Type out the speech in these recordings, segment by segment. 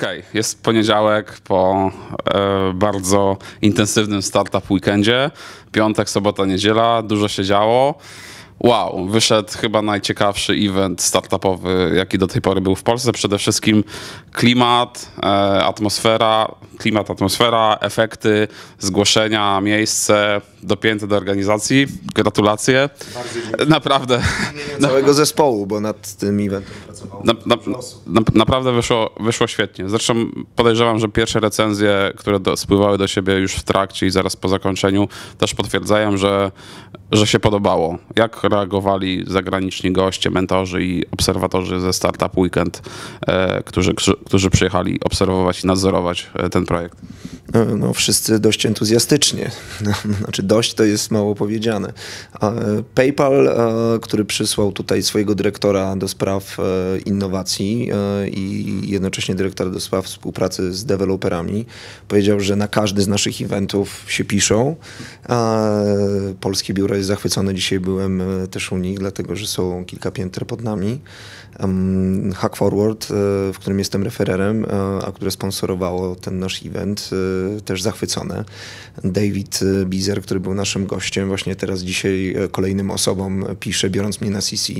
Okej, jest poniedziałek po e, bardzo intensywnym startup weekendzie. Piątek, sobota, niedziela, dużo się działo. Wow, wyszedł chyba najciekawszy event startupowy, jaki do tej pory był w Polsce. Przede wszystkim klimat, e, atmosfera, klimat, atmosfera, efekty, zgłoszenia, miejsce dopięte do organizacji. Gratulacje. Naprawdę. Całego zespołu, bo nad tym eventem Na, na, na, naprawdę wyszło, wyszło świetnie. Zresztą podejrzewam, że pierwsze recenzje, które do, spływały do siebie już w trakcie i zaraz po zakończeniu, też potwierdzają, że, że się podobało. Jak reagowali zagraniczni goście, mentorzy i obserwatorzy ze Startup Weekend, e, którzy, którzy przyjechali obserwować i nadzorować e, ten projekt? No, no, wszyscy dość entuzjastycznie. Znaczy dość to jest mało powiedziane. E, PayPal, e, który przysłał tutaj swojego dyrektora do spraw e, innowacji i jednocześnie dyrektora do spraw współpracy z deweloperami, powiedział, że na każdy z naszych eventów się piszą. Polskie biuro jest zachwycone. Dzisiaj byłem też u nich, dlatego że są kilka pięter pod nami. Hack Forward, w którym jestem refererem, a które sponsorowało ten nasz event, też zachwycone. David Bizer, który był naszym gościem, właśnie teraz dzisiaj e, kolejnym osobom pisze, biorąc mnie na CC,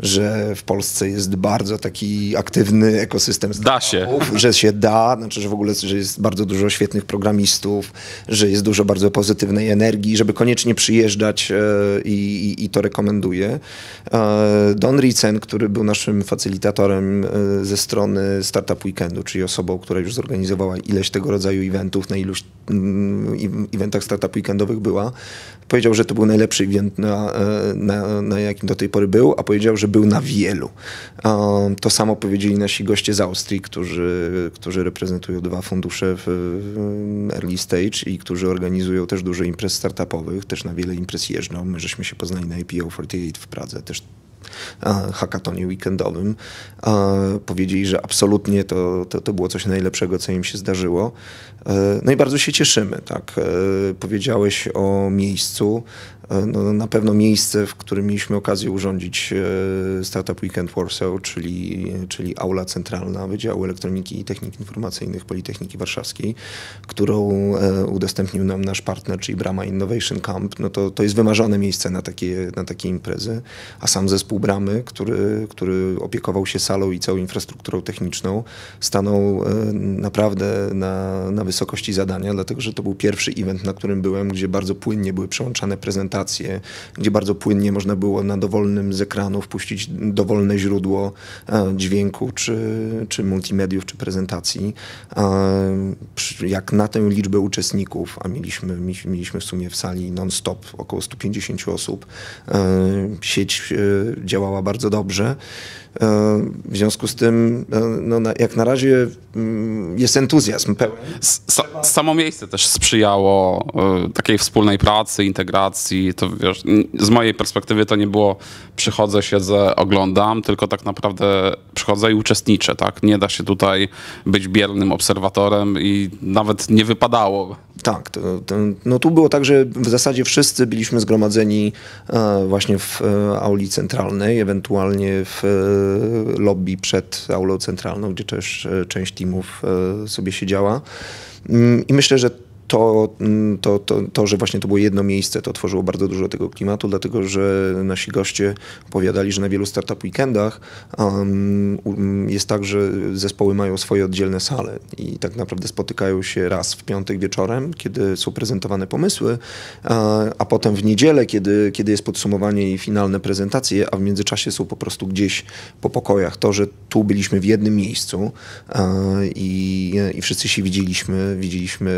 że w Polsce jest bardzo taki aktywny ekosystem. Da się. Że się da, znaczy, że w ogóle że jest bardzo dużo świetnych programistów, że jest dużo bardzo pozytywnej energii, żeby koniecznie przyjeżdżać i, i, i to rekomenduję. Don Ricen, który był naszym facylitatorem ze strony Startup Weekendu, czyli osobą, która już zorganizowała ileś tego rodzaju eventów, na iluś mm, eventach Startup Weekendowych była, powiedział, że to był najlepszy event, na, e, na, na jakim do tej pory był, a powiedział, że był na wielu. To samo powiedzieli nasi goście z Austrii, którzy, którzy reprezentują dwa fundusze w early stage i którzy organizują też dużo imprez startupowych, też na wiele imprez jeżdżą. My żeśmy się poznali na IPO 48 w Pradze, też hackatonie weekendowym. Powiedzieli, że absolutnie to, to, to było coś najlepszego, co im się zdarzyło. E, no i bardzo się cieszymy. Tak? E, powiedziałeś o miejscu. E, no, na pewno miejsce, w którym mieliśmy okazję urządzić Startup Weekend Warsaw, czyli, czyli aula centralna Wydziału Elektroniki i Technik Informacyjnych Politechniki Warszawskiej, którą udostępnił nam nasz partner, czyli Brama Innovation Camp. No to, to jest wymarzone miejsce na takie, na takie imprezy, a sam zespół Bramy, który, który opiekował się salą i całą infrastrukturą techniczną, stanął naprawdę na, na wysokości zadania, dlatego że to był pierwszy event, na którym byłem, gdzie bardzo płynnie były przełączane prezentacje, gdzie bardzo płynnie można było na dowolnym z ekranu wpuścić dowolne źródło e, dźwięku, czy, czy multimediów, czy prezentacji. Jak na tę liczbę uczestników, a mieliśmy, mieliśmy w sumie w sali non-stop około 150 osób, e, sieć e, działała bardzo dobrze. W związku z tym, no, jak na razie mm, jest entuzjazm pełen. samo miejsce też sprzyjało e, takiej wspólnej pracy, integracji. To wiesz, z mojej perspektywy to nie było przychodzę, siedzę, oglądam, tylko tak naprawdę przychodzę i uczestniczę. Tak? Nie da się tutaj być biernym obserwatorem i nawet nie wypadało tak, to, to, no tu było tak, że w zasadzie wszyscy byliśmy zgromadzeni e, właśnie w e, auli centralnej, ewentualnie w e, lobby przed aulą centralną, gdzie też część teamów sobie siedziała. Mm, I myślę, że to, mm, to, to, to, że właśnie to było jedno miejsce, to tworzyło bardzo dużo tego klimatu, dlatego że nasi goście opowiadali, że na wielu startup weekendach um, jest tak, że zespoły mają swoje oddzielne sale i tak naprawdę spotykają się raz w piątek wieczorem, kiedy są prezentowane pomysły, a, a potem w niedzielę, kiedy, kiedy jest podsumowanie i finalne prezentacje, a w międzyczasie są po prostu gdzieś po pokojach. To, że tu byliśmy w jednym miejscu a, i, i wszyscy się widzieliśmy, widzieliśmy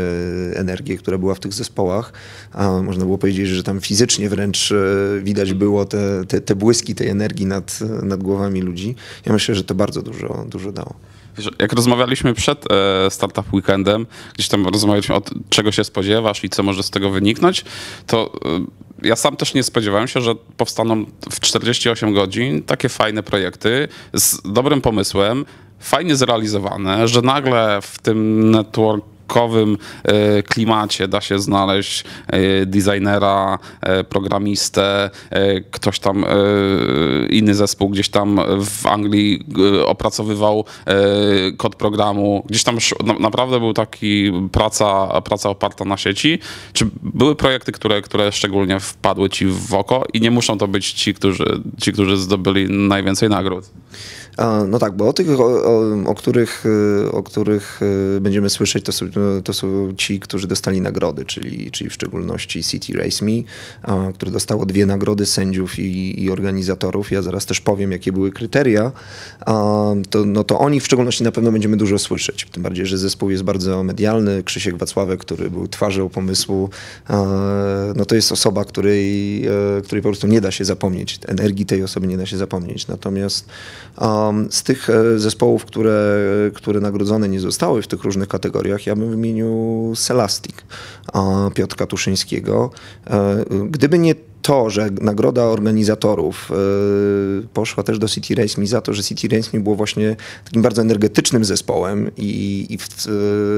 energię, która była w tych zespołach. A można było powiedzieć, że tam fizycznie wręcz e, widać było te, te, te błyski tej energii nad, nad głowami ludzi. Ja myślę, że to bardzo dużo, dużo dało. Jak rozmawialiśmy przed e, Startup Weekendem, gdzieś tam rozmawialiśmy o czego się spodziewasz i co może z tego wyniknąć, to e, ja sam też nie spodziewałem się, że powstaną w 48 godzin takie fajne projekty z dobrym pomysłem, fajnie zrealizowane, że nagle w tym network wyjątkowym e, klimacie da się znaleźć e, designera, e, programistę, ktoś tam, inny zespół gdzieś tam w Anglii opracowywał kod programu. Gdzieś tam naprawdę był taki praca, praca oparta na sieci. Czy były projekty, które, które szczególnie wpadły ci w oko i nie muszą to być ci, którzy, ci, którzy zdobyli najwięcej nagród? No tak, bo o tych, o, o, o, których, y, o których y, będziemy słyszeć, to są, to są ci, którzy dostali nagrody, czyli, czyli w szczególności City Race Me, które dostało dwie nagrody sędziów i, i organizatorów. Ja zaraz też powiem, jakie były kryteria. To, no to oni w szczególności na pewno będziemy dużo słyszeć. Tym bardziej, że zespół jest bardzo medialny. Krzysiek Wacławek, który był twarzą pomysłu, no to jest osoba, której, e, której po prostu nie da się zapomnieć. Energii tej osoby nie da się zapomnieć. Natomiast z tych e, zespołów, które, które nagrodzone nie zostały w tych różnych kategoriach, ja bym wymienił Celastic a, Piotrka Tuszyńskiego. E, Gdyby nie to, że nagroda organizatorów e, poszła też do City Race Me za to, że City Race Me było właśnie takim bardzo energetycznym zespołem i, i w,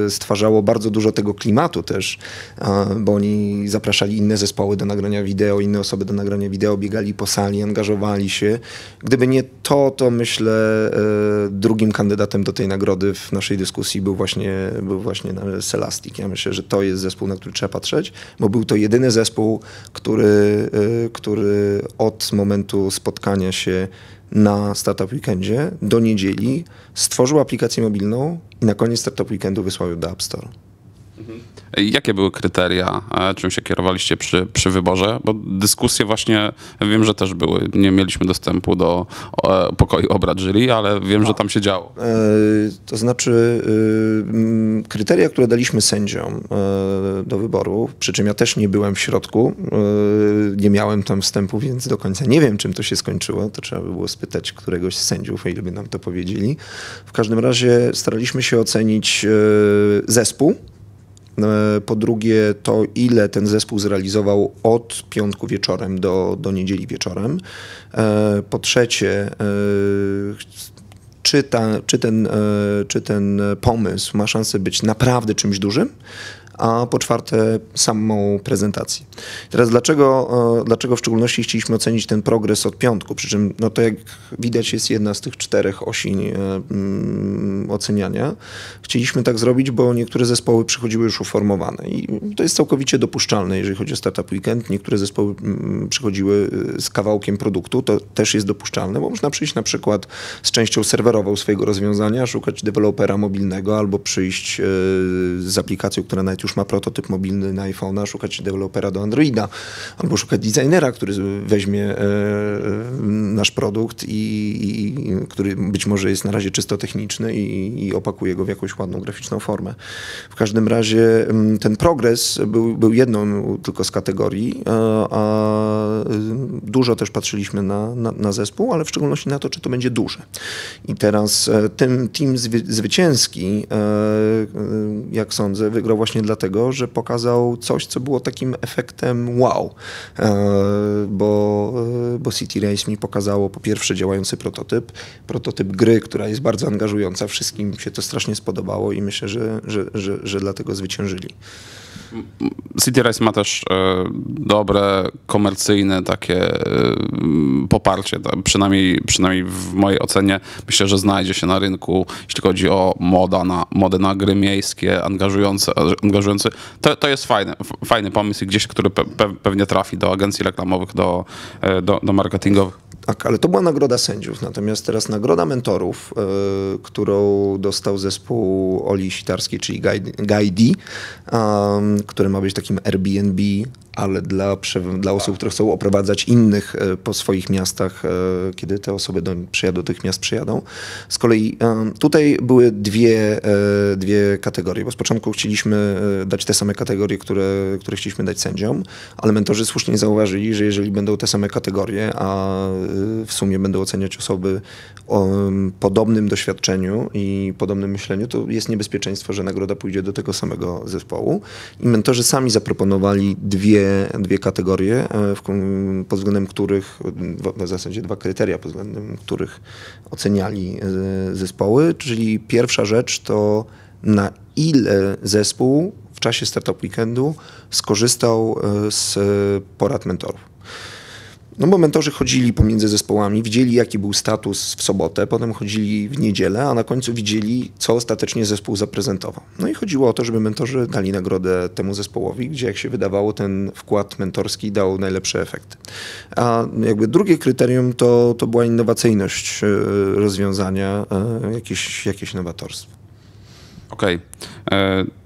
e, stwarzało bardzo dużo tego klimatu też, a, bo oni zapraszali inne zespoły do nagrania wideo, inne osoby do nagrania wideo, biegali po sali, angażowali się. Gdyby nie to, to myślę e, drugim kandydatem do tej nagrody w naszej dyskusji był właśnie, był właśnie Celastic. Ja myślę, że to jest zespół, na który trzeba patrzeć, bo był to jedyny zespół, który, który od momentu spotkania się na Startup Weekendzie do niedzieli stworzył aplikację mobilną i na koniec Startup Weekendu wysłał ją do App Store. Jakie były kryteria, e, czym się kierowaliście przy, przy wyborze? Bo dyskusje właśnie, wiem, że też były. Nie mieliśmy dostępu do e, pokoju obrad jury, ale wiem, że tam się działo. E, To znaczy, mm, kryteria, które daliśmy sędziom e, do wyboru, przy czym ja też nie byłem w środku, e, nie miałem tam wstępu, więc do końca nie wiem, czym to się skończyło. To trzeba by było spytać któregoś z sędziów, o ile by nam to powiedzieli. W każdym razie staraliśmy się ocenić e, zespół. E, Po drugie, to ile ten zespół zrealizował od piątku wieczorem do, do niedzieli wieczorem. E, Po trzecie, e, czy, ta, czy, ten, czy ten pomysł ma szansę być naprawdę czymś dużym, a po czwarte samą prezentację. Teraz dlaczego, e, dlaczego w szczególności chcieliśmy ocenić ten progres od piątku, przy czym no to jak widać jest jedna z tych czterech osi e, mm, oceniania. Chcieliśmy tak zrobić, bo niektóre zespoły przychodziły już uformowane i to jest całkowicie dopuszczalne, jeżeli chodzi o Startup Weekend. Niektóre zespoły mm, przychodziły y, z kawałkiem produktu, to też jest dopuszczalne, bo można przyjść na przykład z częścią serwerową swojego rozwiązania, szukać dewelopera mobilnego albo przyjść e, z aplikacją, która nawet już ma prototyp mobilny na iPhone'a, szukać dewelopera do Androida, albo szukać designera, który weźmie e, nasz produkt i, i który być może jest na razie czysto techniczny i, i opakuje go w jakąś ładną graficzną formę. W każdym razie mm, ten progres był, był jedną tylko z kategorii, a, a dużo też patrzyliśmy na, na, na zespół, ale w szczególności na to, czy to będzie duże. I teraz e, ten team zwy, zwycięski, e, e, jak sądzę, wygrał właśnie dlatego, że pokazał coś, co było takim efektem wow, E, bo, e, bo City Race mi pokazało po pierwsze działający prototyp, prototyp gry, która jest bardzo angażująca, wszystkim się to strasznie spodobało i myślę, że, że, że, że dlatego zwyciężyli. City Race ma też e, dobre, komercyjne takie e, poparcie. Ta- Przynajmniej, przynajmniej w mojej ocenie myślę, że znajdzie się na rynku, jeśli chodzi o moda na, modę na gry miejskie, angażujące. angażujący. To, to jest fajny, fajny pomysł i gdzieś, który pe, pe, pewnie trafi do agencji reklamowych, do, e, do, do marketingowych. Tak, ale to była nagroda sędziów. Natomiast teraz nagroda mentorów, e, którą dostał zespół Oli Sitarskiej, czyli Guide, um, który ma być takim Airbnb, ale dla, dla osób, które chcą oprowadzać innych e, po swoich miastach, e, kiedy te osoby do, przyjadą, do tych miast przyjadą. Z kolei tutaj były dwie, dwie kategorie, bo z początku chcieliśmy dać te same kategorie, które, które chcieliśmy dać sędziom, ale mentorzy słusznie zauważyli, że jeżeli będą te same kategorie, a y, w sumie będą oceniać osoby o podobnym doświadczeniu i podobnym myśleniu, to jest niebezpieczeństwo, że nagroda pójdzie do tego samego zespołu. I mentorzy sami zaproponowali dwie, dwie kategorie, e, pod względem których, w, zasadzie dwa kryteria, pod względem których oceniali e, zespoły, czyli pierwsza rzecz to na ile zespół w czasie Startup Weekendu skorzystał z porad mentorów. No bo mentorzy chodzili pomiędzy zespołami, widzieli jaki był status w sobotę, potem chodzili w niedzielę, a na końcu widzieli, co ostatecznie zespół zaprezentował. No i chodziło o to, żeby mentorzy dali nagrodę temu zespołowi, gdzie jak się wydawało, ten wkład mentorski dał najlepsze efekty. A jakby drugie kryterium to, to była innowacyjność e, rozwiązania, e, jakieś, jakieś nowatorstwo. Okej. Okay.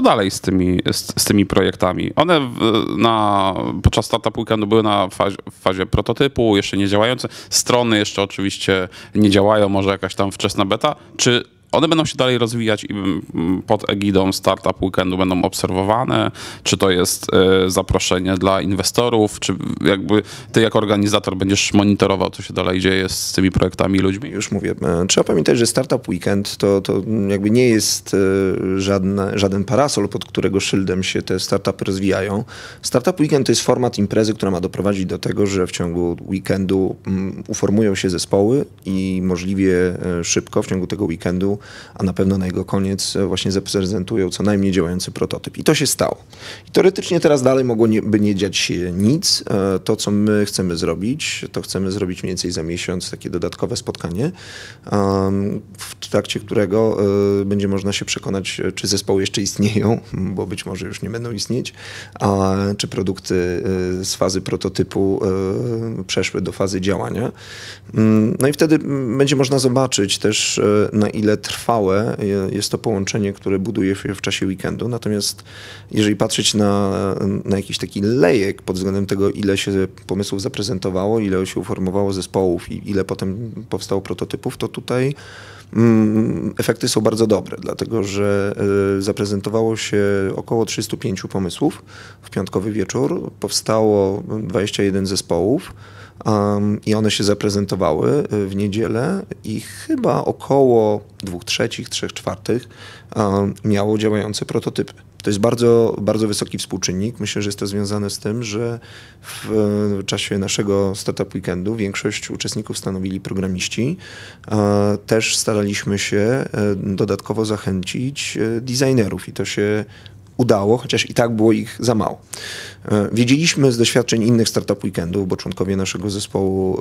Co dalej z tymi, z, z, tymi projektami? One na, podczas Startup Weekendu były na fazie, w fazie prototypu, jeszcze nie działające. Strony jeszcze oczywiście nie działają, może jakaś tam wczesna beta. Czy one będą się dalej rozwijać i mm, pod egidą Startup Weekendu będą obserwowane? Czy to jest e, zaproszenie dla inwestorów? Czy jakby ty jako organizator będziesz monitorował, co się dalej dzieje z tymi projektami i ludźmi? Już mówię. E, trzeba pamiętać, że Startup Weekend to, to jakby nie jest e, żadne, żaden parasol, pod którego szyldem się te startupy rozwijają. Startup Weekend to jest format imprezy, która ma doprowadzić do tego, że w ciągu weekendu mm, uformują się zespoły i możliwie szybko w ciągu tego weekendu a na pewno na jego koniec e, właśnie zaprezentują co najmniej działający prototyp. I to się stało. I teoretycznie teraz dalej mogłoby nie dziać się nic. E, to, co my chcemy zrobić, to chcemy zrobić mniej więcej za miesiąc takie dodatkowe spotkanie, w trakcie którego e, będzie można się przekonać, czy zespoły jeszcze istnieją, bo być może już nie będą istnieć, a czy produkty z fazy prototypu przeszły do fazy działania. Mm, no i wtedy będzie można zobaczyć też, na ile trwałe jest to połączenie, które buduje się w czasie weekendu. Natomiast jeżeli patrzeć na, na jakiś taki lejek pod względem tego, ile się pomysłów zaprezentowało, ile się uformowało zespołów i ile potem powstało prototypów, to tutaj efekty są bardzo dobre, dlatego że y, zaprezentowało się około 305 pomysłów w piątkowy wieczór, powstało 21 zespołów. Um, I one się zaprezentowały y, w niedzielę i chyba około dwóch trzecich, trzech czwartych um, miało działające prototypy. To jest bardzo, bardzo wysoki współczynnik. Myślę, że jest to związane z tym, że w, czasie naszego Startup Weekendu większość uczestników stanowili programiści. Też staraliśmy się e, dodatkowo zachęcić e, designerów i to się udało, chociaż i tak było ich za mało. E, wiedzieliśmy z doświadczeń innych startup weekendów, bo członkowie naszego zespołu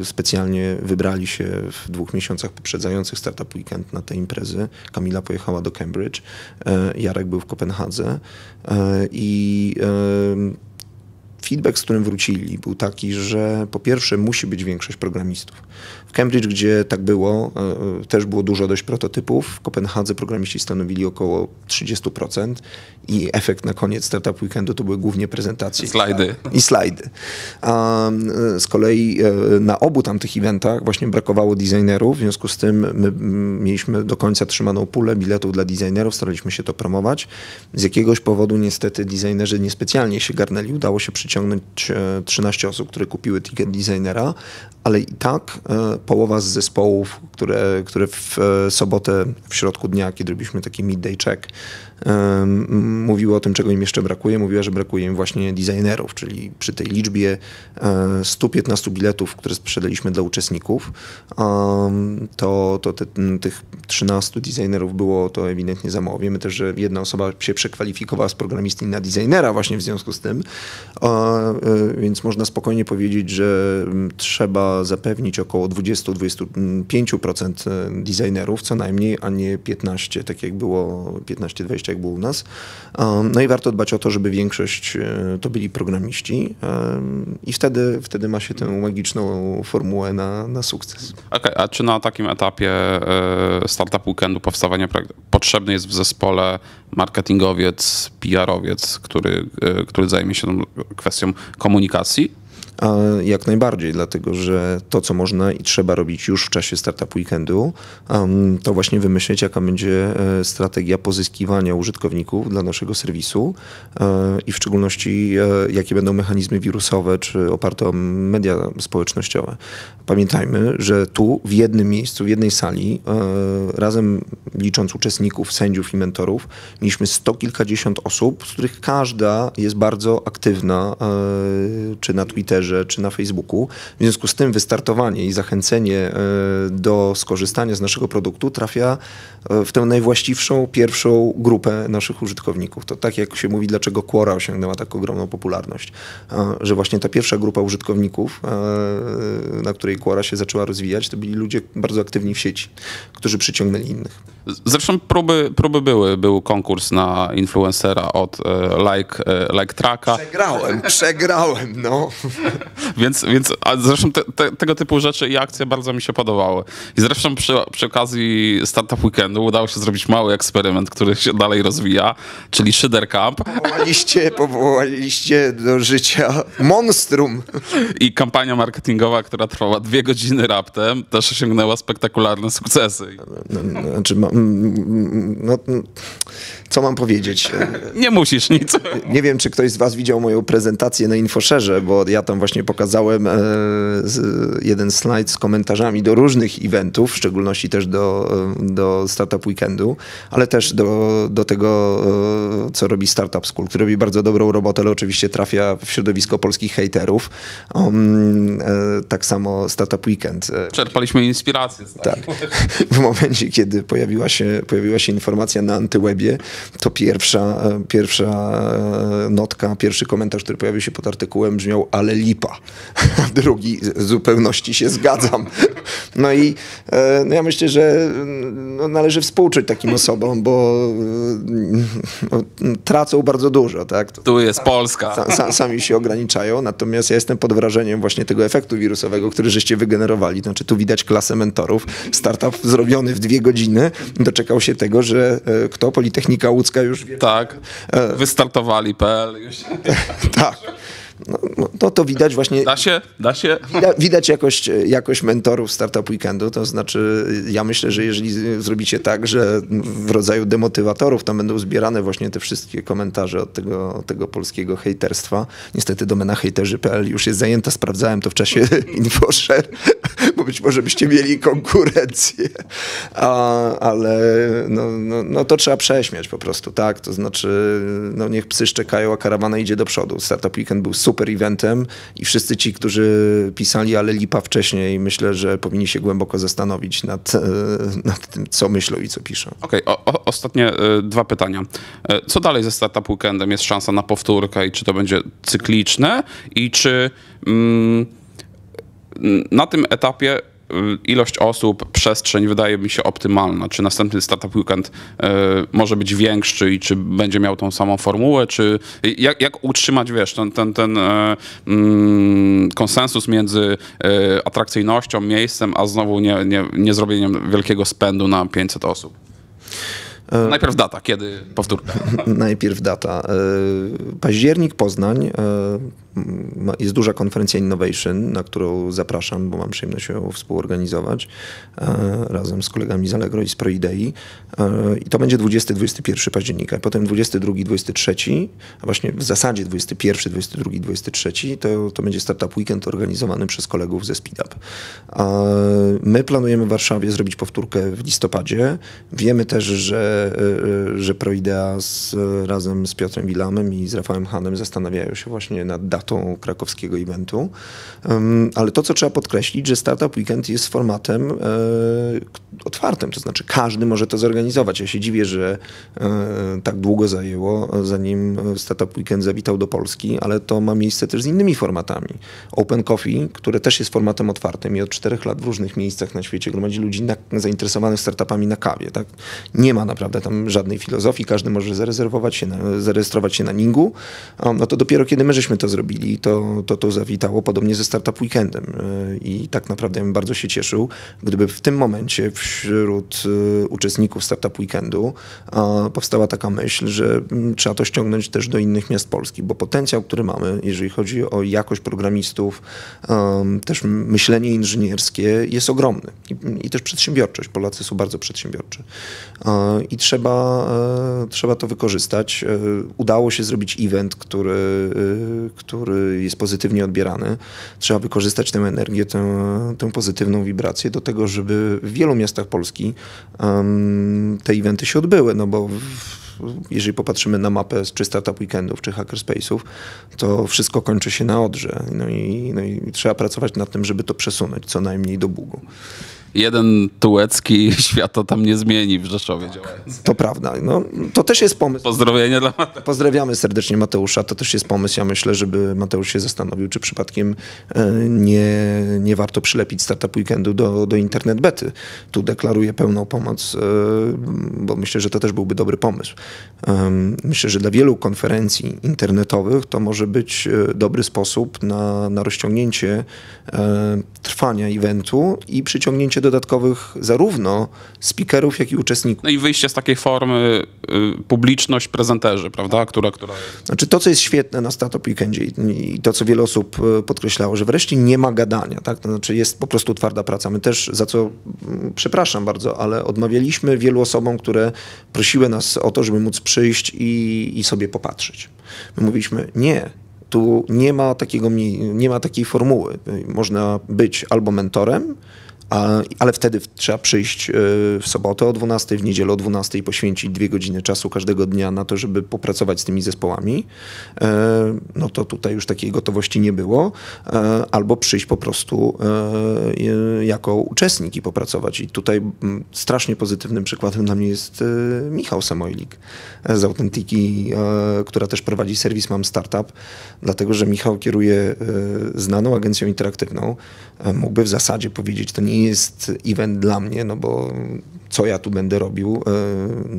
e, specjalnie wybrali się w dwóch miesiącach poprzedzających startup weekend na te imprezy. Kamila pojechała do Cambridge, e, Jarek był w Kopenhadze i feedback, z którym wrócili, był taki, że po pierwsze musi być większość programistów. W Cambridge, gdzie tak było, e, e, też było dużo dość prototypów. W Kopenhadze programiści stanowili około 30% i efekt na koniec Startup Weekendu to były głównie prezentacje. Slajdy. I slajdy. A e, z kolei na obu tamtych eventach właśnie brakowało designerów, w związku z tym my mieliśmy do końca trzymaną pulę biletów dla designerów, staraliśmy się to promować. Z jakiegoś powodu niestety designerzy niespecjalnie się garnęli, udało się przyciągnąć przyciągnąć 13 osób, które kupiły ticket designera, ale i tak e, połowa z zespołów, które, które w e, sobotę w środku dnia, kiedy robiliśmy taki midday check, mówiły o tym, czego im jeszcze brakuje. Mówiła, że brakuje im właśnie designerów, czyli przy tej liczbie 115 e, biletów, które sprzedaliśmy dla uczestników, to, to te, tych 13 designerów było to ewidentnie za mało. Wiemy też, że jedna osoba się przekwalifikowała z programisty na designera właśnie w związku z tym, więc można spokojnie powiedzieć, że trzeba zapewnić około 20-25% e, designerów co najmniej, a nie 15, tak jak było 15-20 jak było u nas. No i warto dbać o to, żeby większość e, to byli programiści i wtedy, wtedy ma się tę magiczną formułę na, na sukces. Okay, a czy na takim etapie startup weekendu powstawania potrzebny jest w zespole marketingowiec, PR-owiec, który, który zajmie się tą kwestią komunikacji? Jak najbardziej, dlatego że to, co można i trzeba robić już w czasie startup weekendu, to właśnie wymyśleć, jaka będzie e, strategia pozyskiwania użytkowników dla naszego serwisu e, i w szczególności e, jakie będą mechanizmy wirusowe czy oparte o media społecznościowe. Pamiętajmy, że tu w jednym miejscu, w jednej sali, razem licząc uczestników, sędziów i mentorów, mieliśmy sto kilkadziesiąt osób, z których każda jest bardzo aktywna, czy na Twitterze, Twitterze czy na Facebooku. W związku z tym wystartowanie i zachęcenie do skorzystania z naszego produktu trafia w tę najwłaściwszą, pierwszą grupę naszych użytkowników. To tak jak się mówi, dlaczego Quora osiągnęła tak ogromną popularność. Że właśnie ta pierwsza grupa użytkowników, na której Quora się zaczęła rozwijać, to byli ludzie bardzo aktywni w sieci, którzy przyciągnęli innych. Zresztą próby, próby były. Był konkurs na influencera od e, like, e, like Tracka. Przegrałem, przegrałem, no. więc, więc a zresztą te, te, tego typu rzeczy i akcje bardzo mi się podobały. I zresztą przy, przy okazji Startup Weekendu udało się zrobić mały eksperyment, który się dalej rozwija, czyli Szyder Camp. Powołaliście, powołaliście do życia monstrum. I kampania marketingowa, która trwała dwie godziny raptem, też osiągnęła spektakularne sukcesy. No, no, znaczy, no, co mam powiedzieć? Nie musisz nic. Nie wiem, czy ktoś z was widział moją prezentację na Infoszerze, bo ja tam właśnie pokazałem e, jeden slajd z komentarzami do różnych eventów, w szczególności też do, do Startup Weekendu, ale też do, do tego, e, co robi Startup School, który robi bardzo dobrą robotę, ale oczywiście trafia w środowisko polskich hejterów. Um, tak samo Startup Weekend. Czerpaliśmy inspirację. Tak. W momencie, kiedy pojawiła się, pojawiła się informacja na Antywebie, to pierwsza, e, pierwsza e, notka, pierwszy komentarz, który pojawił się pod artykułem brzmiał ale lipa. A drugi w zupełności się zgadzam. No i e, no ja myślę, że no, należy współczuć takim osobom, bo no, tracą bardzo dużo. Tak? Tu jest Polska. sami się ograniczają, natomiast ja jestem pod wrażeniem właśnie tego efektu wirusowego, który żeście wygenerowali. Znaczy tu widać klasę mentorów. Startup zrobiony w dwie godziny doczekał się tego, że kto Politechnika Łódzka już wie. Tak, wystartowali.pl tak. No, no, no, to widać właśnie. Da się, da się. Widać, widać jakość, jakość mentorów Startup Weekendu. To znaczy, ja myślę, że jeżeli zrobicie tak, że w rodzaju demotywatorów tam będą zbierane właśnie te wszystkie komentarze od tego, tego polskiego hejterstwa. Niestety domena hejterzy.pl już jest zajęta, sprawdzałem to w czasie InfoShare, bo być może byście mieli konkurencję. A, ale no, no, no, to trzeba prześmiać po prostu, tak? To znaczy, no niech psy szczekają, a karawana idzie do przodu. Startup Weekend był super eventem i wszyscy ci, którzy pisali ale lipa wcześniej, myślę, że powinni się głęboko zastanowić nad, e, nad tym, co myślą i co piszą. Okej, okay, ostatnie y, dwa pytania. E, co dalej ze Startup Weekendem? Jest szansa na powtórkę i czy to będzie cykliczne i czy mm, na tym etapie ilość osób, przestrzeń wydaje mi się optymalna. Czy następny Startup Weekend y, może być większy i czy będzie miał tą samą formułę, czy jak, jak utrzymać, wiesz, ten, ten, ten y, mm, konsensus między atrakcyjnością, miejscem, a znowu nie, nie, nie zrobieniem wielkiego spędu na 500 osób? E, Najpierw data, kiedy powtórka? Najpierw data. E, październik, Poznań. E, jest duża konferencja Innovation, na którą zapraszam, bo mam przyjemność ją współorganizować razem z kolegami z Allegro i z ProIdei. I to będzie 20-21 października. Potem 22-23, a właśnie w zasadzie 21, 22, 23 to, to będzie Startup Weekend organizowany przez kolegów ze SpeedUp. My planujemy w Warszawie zrobić powtórkę w listopadzie. Wiemy też, że że, że Proidea z, razem z Piotrem Wilamem i z Rafałem Hanem zastanawiają się właśnie nad datą krakowskiego eventu. Ale to, co trzeba podkreślić, że Startup Weekend jest formatem e, otwartym, to znaczy każdy może to zorganizować. Ja się dziwię, że e, tak długo zajęło, zanim Startup Weekend zawitał do Polski, ale to ma miejsce też z innymi formatami. Open Coffee, które też jest formatem otwartym i od czterech lat w różnych miejscach na świecie gromadzi ludzi na, zainteresowanych startupami na kawie. Tak? Nie ma naprawdę tam żadnej filozofii, każdy może zarezerwować się, na, zarejestrować się na Ningu, no to dopiero kiedy my żeśmy to zrobili, to to, to zawitało, podobnie ze Startup Weekendem e, i tak naprawdę ja bym bardzo się cieszył, gdyby w tym momencie wśród e, uczestników Startup Weekendu powstała taka myśl, że mm, trzeba to ściągnąć też do innych miast Polski, bo potencjał, który mamy, jeżeli chodzi o jakość programistów, też myślenie inżynierskie jest ogromny i, i też przedsiębiorczość. Polacy są bardzo przedsiębiorczy i trzeba, e, trzeba to wykorzystać. Udało się zrobić event, który, e, który jest pozytywnie odbierany. Trzeba wykorzystać tę energię, tę, tę pozytywną wibrację do tego, żeby w wielu miastach Polski te eventy się odbyły, no bo w, jeżeli popatrzymy na mapę czy Startup Weekendów, czy Hackerspace'ów, to wszystko kończy się na Odrze. No i, no i trzeba pracować nad tym, żeby to przesunąć co najmniej do Bugu jeden tułecki świata tam nie zmieni w Rzeszowie działając. To prawda. No, to też jest pomysł. Pozdrowienia dla Mateusza. Pozdrawiamy serdecznie Mateusza. To też jest pomysł. Ja myślę, żeby Mateusz się zastanowił, czy przypadkiem e, nie, nie warto przylepić Startup Weekendu do, do internet bety. Tu deklaruję pełną pomoc, e, bo myślę, że to też byłby dobry pomysł. Myślę, że dla wielu konferencji internetowych to może być e, dobry sposób na, na rozciągnięcie trwania eventu i przyciągnięcie dodatkowych zarówno speakerów, jak i uczestników. No i wyjście z takiej formy y, publiczność prezenterzy, prawda? Która, która... Znaczy to, co jest świetne na Startup Weekendzie i to, co wiele osób y, podkreślało, że wreszcie nie ma gadania, tak? To znaczy jest po prostu twarda praca. My też, za co mm, przepraszam bardzo, ale odmawialiśmy wielu osobom, które prosiły nas o to, żeby móc przyjść i, i sobie popatrzeć. My mówiliśmy, nie, tu nie ma, takiego, nie ma takiej formuły. Można być albo mentorem, ale wtedy trzeba przyjść e, w sobotę o 12, w niedzielę o 12 i poświęcić dwie godziny czasu każdego dnia na to, żeby popracować z tymi zespołami. E, no to tutaj już takiej gotowości nie było. E, albo przyjść po prostu jako uczestnik i popracować. I tutaj strasznie pozytywnym przykładem dla mnie jest Michał Samojlik z Autentiki, która też prowadzi serwis Mam Startup, dlatego że Michał kieruje znaną agencją interaktywną. Mógłby w zasadzie powiedzieć, to nie jest event dla mnie, no bo co ja tu będę robił, e,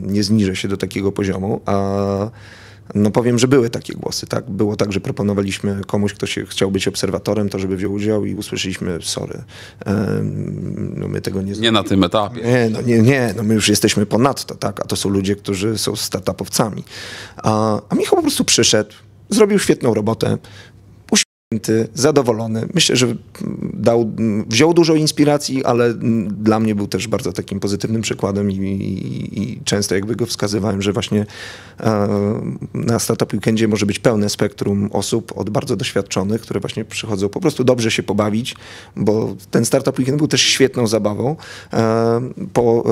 nie zniżę się do takiego poziomu, a no powiem, że były takie głosy, tak? Było tak, że proponowaliśmy komuś, kto się chciał być obserwatorem, to żeby wziął udział i usłyszeliśmy, sorry, e, no my tego nie... Nie na tym etapie. Nie, no nie, nie, no my już jesteśmy ponadto, tak? A to są ludzie, którzy są startupowcami. A, a Michał po prostu przyszedł, zrobił świetną robotę, zadowolony. Myślę, że dał, wziął dużo inspiracji, ale dla mnie był też bardzo takim pozytywnym przykładem i, i, i często jakby go wskazywałem, że właśnie e, na Startup Weekendzie może być pełne spektrum osób od bardzo doświadczonych, które właśnie przychodzą po prostu dobrze się pobawić, bo ten Startup Weekend był też świetną zabawą e, po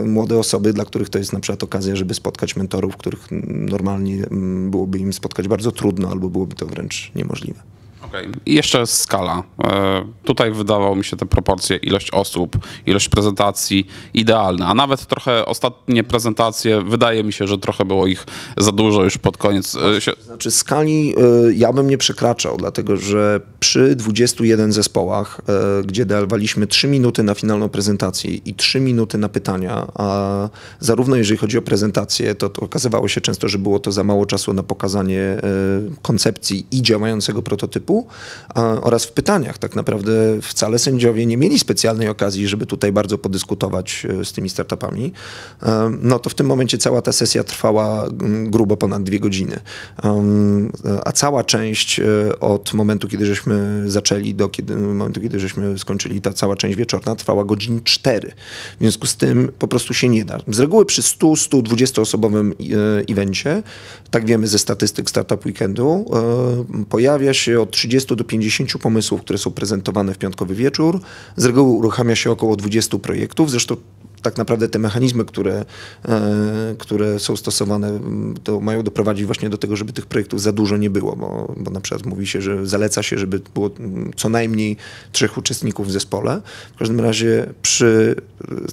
e, młode osoby, dla których to jest na przykład okazja, żeby spotkać mentorów, których normalnie byłoby im spotkać bardzo trudno albo byłoby to wręcz niemożliwe. Okay. I jeszcze skala. E, tutaj wydawało mi się te proporcje, ilość osób, ilość prezentacji idealne, a nawet trochę ostatnie prezentacje, wydaje mi się, że trochę było ich za dużo już pod koniec. E. Znaczy skali e, ja bym nie przekraczał, dlatego że przy 21 zespołach, gdzie dawaliśmy 3 minuty na finalną prezentację i 3 minuty na pytania, a zarówno jeżeli chodzi o prezentację, to, to okazywało się często, że było to za mało czasu na pokazanie koncepcji i działającego prototypu, oraz w pytaniach. Tak naprawdę wcale sędziowie nie mieli specjalnej okazji, żeby tutaj bardzo podyskutować e, z tymi startupami. E, no to w tym momencie cała ta sesja trwała grubo ponad dwie godziny. A cała część e, od momentu, kiedy żeśmy zaczęli do kiedy, momentu, kiedy żeśmy skończyli, ta cała część wieczorna trwała godzin cztery. W związku z tym po prostu się nie da. Z reguły przy 100-120 osobowym evencie, tak wiemy ze statystyk Startup Weekendu, pojawia się od 30 30 do 50 pomysłów, które są prezentowane w piątkowy wieczór. Z reguły uruchamia się około 20 projektów. Zresztą tak naprawdę te mechanizmy, które, e, które są stosowane, to mają doprowadzić właśnie do tego, żeby tych projektów za dużo nie było, bo, bo na przykład mówi się, że zaleca się, żeby było co najmniej trzech uczestników w zespole. W każdym razie przy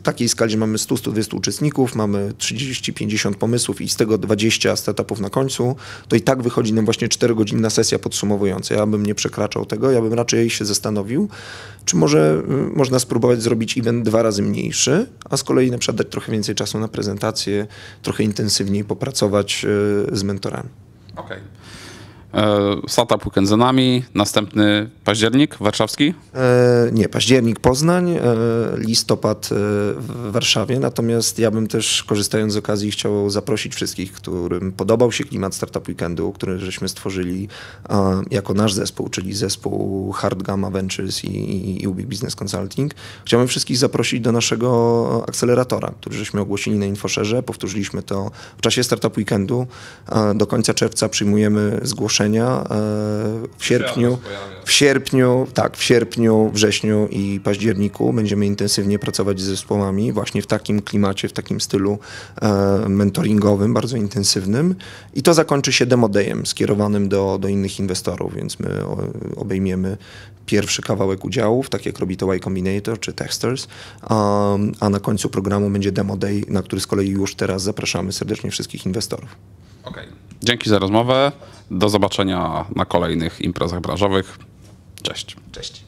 takiej skali, mamy 100-120 uczestników, mamy 30-50 pomysłów i z tego 20 startupów na końcu, to i tak wychodzi nam właśnie 4-godzinna sesja podsumowująca. Ja bym nie przekraczał tego, ja bym raczej się zastanowił, czy może można spróbować zrobić event dwa razy mniejszy, a z kolei na przykład dać trochę więcej czasu na prezentację, trochę intensywniej popracować e, z mentorami. Okej. Okay. E, startup Weekend za nami, następny październik warszawski? E, nie, październik Poznań, e, listopad e, w Warszawie, natomiast ja bym też korzystając z okazji chciał zaprosić wszystkich, którym podobał się klimat Startup Weekendu, który żeśmy stworzyli jako nasz zespół, czyli zespół Hard Gamma Ventures i, i Ubik Business Consulting. Chciałbym wszystkich zaprosić do naszego akceleratora, który żeśmy ogłosili na Infoszerze, powtórzyliśmy to w czasie Startup Weekendu. Do końca czerwca przyjmujemy zgłoszenia E, w sierpniu, w sierpniu, tak, w sierpniu, wrześniu i październiku będziemy intensywnie pracować z zespołami właśnie w takim klimacie, w takim stylu e, mentoringowym, bardzo intensywnym. I to zakończy się demodejem skierowanym do, do innych inwestorów, więc my obejmiemy pierwszy kawałek udziałów, tak jak robi to Y Combinator czy Texters, um, a na końcu programu będzie demo day, na który z kolei już teraz zapraszamy serdecznie wszystkich inwestorów. Okay. Dzięki za rozmowę. Do zobaczenia na kolejnych imprezach branżowych. Cześć. Cześć.